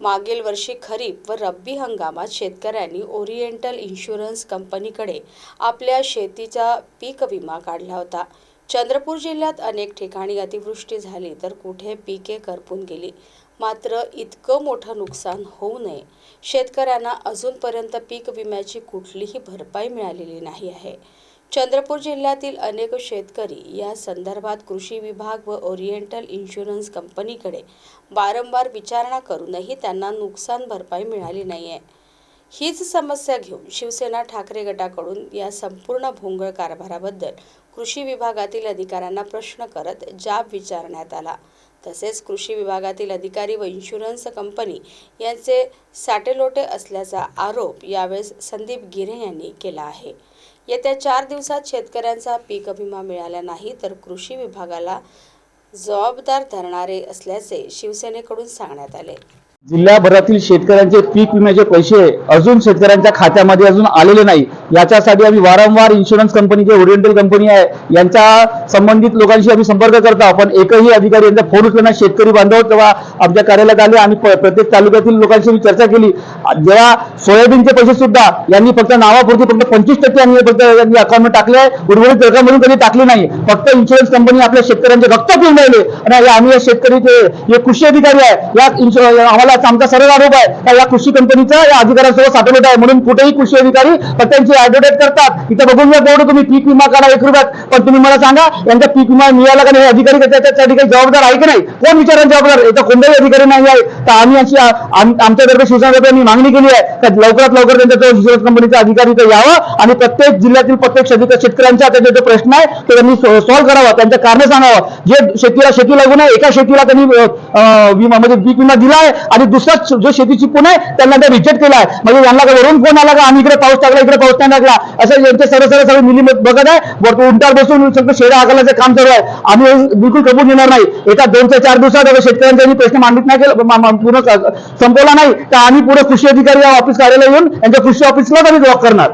मागील वर्षी खरीप व रब्बी हंगामात शेतकऱ्यांनी ओरिएंटल इन्शुरन्स कंपनीकडे आपल्या शेतीचा पीक विमा काढला होता. चंद्रपूर जिल्ह्यात अनेक ठिकाणी अतिवृष्टी झाली तर कुठे पिके करपून गेली? मात्र इतकं मोठं नुकसान होऊ नये. शेतकऱ्यांना अजूनपर्यंत पीक विम्याची कुठलीही भरपाई मिळालेली नाही आहे. चंद्रपूर जिल्ह्यातील अनेक शेतकरी या संदर्भात कृषी विभाग व ओरिएंटल इन्शुरन्स कंपनीकडे वारंवार विचारणा करूनही त्यांना नुकसान भरपाई मिळाली नाही आहे हीच समस्या घेऊन शिवसेना ठाकरे गटाकडून या संपूर्ण भोंगळ कारभाराबद्दल कृषी विभागातील अधिकाऱ्यांना प्रश्न करत जाब विचारण्यात आला. तसेच कृषी विभागातील अधिकारी व इन्शुरन्स कंपनी यांचे साटेलोटे असल्याचा आरोप यावेळेस संदीप गिरे यांनी केला आहे. येत्या चार दिवसात शेतकऱ्यांचा पीक विमा मिळाला नाही तर कृषी विभागाला जबाबदार धरणारे असल्याचे शिवसेनेकडून सांगण्यात आले. जिल्ह्याभरातील शेतकऱ्यांचे पीक विम्याचे पैसे अजून शेतकऱ्यांच्या खात्यामध्ये अजून आलेले नाही. याच्यासाठी आम्ही वारंवार इन्शुरन्स कंपनी जे ओरिएंटल कंपनी आहे यांच्या संबंधित लोकांशी आम्ही संपर्क करतो. आपण एकही अधिकारी यांचा फोन उचलणार शेतकरी बांधव तेव्हा आमच्या कार्यालयात आले आम्ही प्रत्येक तालुक्यातील लोकांशी आम्ही चर्चा केली. जेव्हा सोयाबीनचे पैसे सुद्धा यांनी फक्त नावापुरती फक्त पंचवीस टक्के यांनी फक्त यांनी अकाउंटमध्ये टाकले आहे. उर्वरित रकममधून कधी टाकली नाही. फक्त इन्शुरन्स कंपनी आपल्या शेतकऱ्यांचे रक्त पिऊन राहिले. आणि आम्ही या शेतकरी ते हे कृषी अधिकारी आहे या आम्हाला आलाच आमचा सर्व आरोप आहे. या कृषी कंपनीचा या अधिकाऱ्यांसोबत साठवलेला आहे. म्हणून कुठेही कृषी अधिकारी पत्त्यांची त्यांची ऍडव्हर्टाईज करतात. इथं बघून घ्या बोर्ड तुम्ही पीक विमा काढा एक रुपयात. पण तुम्ही मला सांगा यांचा पीक विमा मिळाला का नाही हे अधिकारी त्याच्यासाठी काही जबाबदार आहे की नाही? कोण विचारायला जबाबदार? इथं कोणताही अधिकारी नाही आहे. तर आम्ही अशी आमच्यातर्फे शिवसेना मी मागणी केली आहे तर लवकरात लवकर त्यांच्या इन्शुरन्स कंपनीचा अधिकारी इथं यावा आणि प्रत्येक जिल्ह्यातील प्रत्येक शेतकऱ्यांचा त्याचा जो प्रश्न आहे तो त्यांनी सॉल्व्ह करावा त्यांच्या कारण सांगावं. जे शेतीला शेती लागून आहे एका शेतीला त्यांनी विमा म्हणजे पीक विमा दिला आहे आणि दुसरा जो शेतीची पूर्ण आहे त्यांना त्या रिजेक्ट केला आहे. म्हणजे यांना का वरून फोन आला का आम्ही इकडे पाऊस टाकला इकडे पाऊस नाही टाकला? असं यांचे सर्व सर्व सर्व मिली बघत आहे. उंटार उंटावर बसून सगळं शेळ्या हाकलाचं काम चालू आहे. आम्ही बिलकुल कबूल घेणार नाही. एका दोन ते चार दिवसात शेतकऱ्यांचा प्रश्न मांडित नाही केला संपूर्ण संपवला नाही. तर आम्ही पुढे कृषी अधिकारी या ऑफिस कार्यालय येऊन यांच्या कृषी ऑफिसलाच आम्ही जॉब करणार.